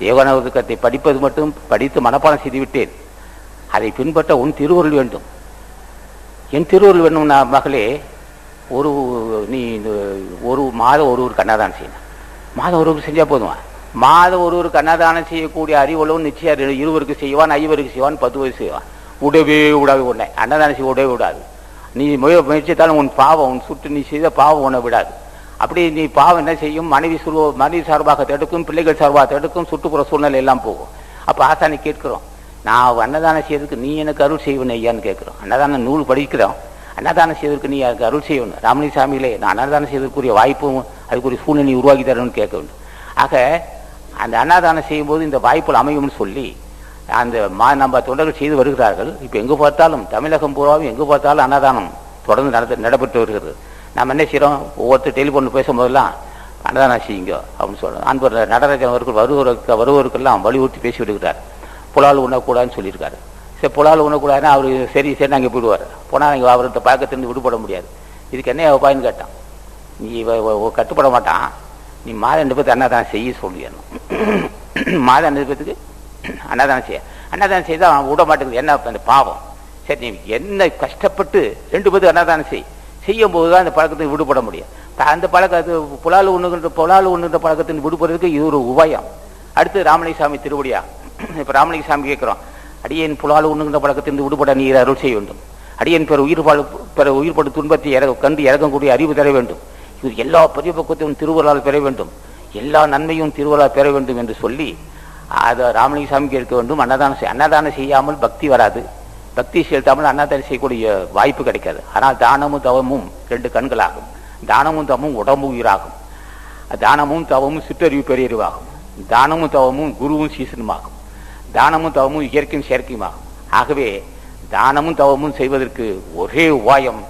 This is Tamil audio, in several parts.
யோகான ஒழுக்கத்தை படிப்பது மட்டும் படித்து மனப்பாடம் செய்துவிட்டேன். அதை பின்பற்ற உன் திருவருள் வேண்டும். என் திருவருள் வேணும்னா மகளே ஒரு நீ இந்த ஒரு மாதம் ஒரு ஒரு கண்ணாதானம் செய்யணும். மாதம் ஒரு ஒரு செஞ்சால் போதுமா? மாதம் ஒரு ஒரு கண்ணாதானம் செய்யக்கூடிய அறிவுள்ளவன் நிச்சயம் இரு- இருவருக்கு செய்வான் ஐவருக்கு செய்வான் பத்து வயசு செய்வான். உடவே விடாது உன்னை. அன்னதானம் செய்ய உடவே விடாது நீ முய முயற்சித்தாலும் உன் பாவம் உன் சுட்டு நீ செய்த பாவம் உன்னை விடாது. அப்படி நீ பாவம் என்ன செய்யும்? மனைவி சுருவ மனைவி சார்பாக தடுக்கும் பிள்ளைகள் சார்பாக தடுக்கும் சுற்றுப்புற சூழ்நிலை எல்லாம் போகும். அப்போ ஆசானி கேட்கிறோம். நான் அன்னதானம் செய்யறதுக்கு நீ எனக்கு அருள் செய்வன் ஐயான்னு கேட்குறோம். அன்னதானம் நூல் படிக்கிறோம். அன்னதானம் செய்வதற்கு நீ எனக்கு அருள் செய்யணும் ராமலிங்க சாமிகளே நான் அன்னதானம் செய்வதற்குரிய வாய்ப்பும் அதுக்குரிய சூழ்நிலை உருவாக்கி தரணும்னு கேட்க வேண்டும். ஆக அந்த அன்னதானம் செய்யும்போது இந்த வாய்ப்புகள் அமையும்னு சொல்லி அந்த மா நம்ம தொண்டர்கள் செய்து வருகிறார்கள். இப்போ எங்கே பார்த்தாலும் தமிழகம் பூராவும் எங்கே பார்த்தாலும் அன்னதானம் தொடர்ந்து நடத்த நடைபெற்று வருகிறது. நம்ம என்ன செய்கிறோம் ஒவ்வொருத்தர் டெலிஃபோனில் பேசும்போதெல்லாம் அன்னதானம் செய்யுங்க அப்படின்னு சொல்கிறோம் அன்பர் நடராஜன் அவர்கள் வருவருக்கு வருவருக்கெல்லாம் வலியுறுத்தி பேசி விடுகிறார். புலால் உண்ணக்கூடாதுன்னு சொல்லியிருக்காரு. சரி புலால் உண்ணக்கூடாதுன்னா அவர் சரி சரி அங்கே போயிடுவார். போனால் நீங்கள் அவர்கிட்ட பழக்கத்திலிருந்து விடுபட முடியாது. இதுக்கு என்ன உபாயன்னு கேட்டான். நீ கட்டுப்பட மாட்டான். நீ மாத ரெண்டு பேர்த்து அன்னதானம் செய்ய சொல்லிடணும். மாத ரெண்டு பேர்த்துக்கு அன்னதானம் செய்ய. அன்னதானம் செய்தால் அவன் விட மாட்டேங்குது. என்ன அந்த பாவம்? சரி நீ என்ன கஷ்டப்பட்டு ரெண்டு பேருக்கு அன்னதானம் செய். செய்யும் போது தான் அந்த பழக்கத்தை விடுபட முடியும். அந்த பழக்கத்து புலால் ஒன்றுகின்ற புலால் உண்ணுகின்ற பழக்கத்தின் விடுபடுறதுக்கு இது ஒரு உபாயம். அடுத்து ராமலிங்கசாமி திருவடியா. இப்போ ராமலிங்கசாமி கேட்குறோம் அடியேன் புலால் ஒன்றுகின்ற பழக்கத்திலிருந்து விடுபட நீர் அருள் செய்ய வேண்டும். அடியேன் பிற உயிர் பெற பிற உயிர்படு துன்பத்தை இறக கண்டு இறக்கக்கூடிய அறிவு தர வேண்டும். இது எல்லா பெரிய பரிபக்குவத்தையும் திருவருளால் பெற வேண்டும். எல்லா நன்மையும் திருவருளால் பெற வேண்டும் என்று சொல்லி அதை ராமலிங்கசாமி கேட்க வேண்டும். அன்னதானம் செய் அன்னதானம் செய்யாமல் பக்தி வராது. பக்தி செலுத்தாமல் அன்னதானம் செய்யக்கூடிய வாய்ப்பு கிடைக்காது. ஆனால் தானமும் தவமும் ரெண்டு கண்களாகும். தானமும் தவமும் உடம்பு உயிராகும். தானமும் தவமும் சிற்றறிவு பெரியறிவாகும். தானமும் தவமும் குருவும் சீசனுமாகும். தானமும் தவமும் இயற்கையும் செயற்கையுமாகும். ஆகவே தானமும் தவமும் செய்வதற்கு ஒரே உபாயம்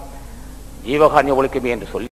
ஜீவகாரிய ஒழுக்கமே என்று சொல்லி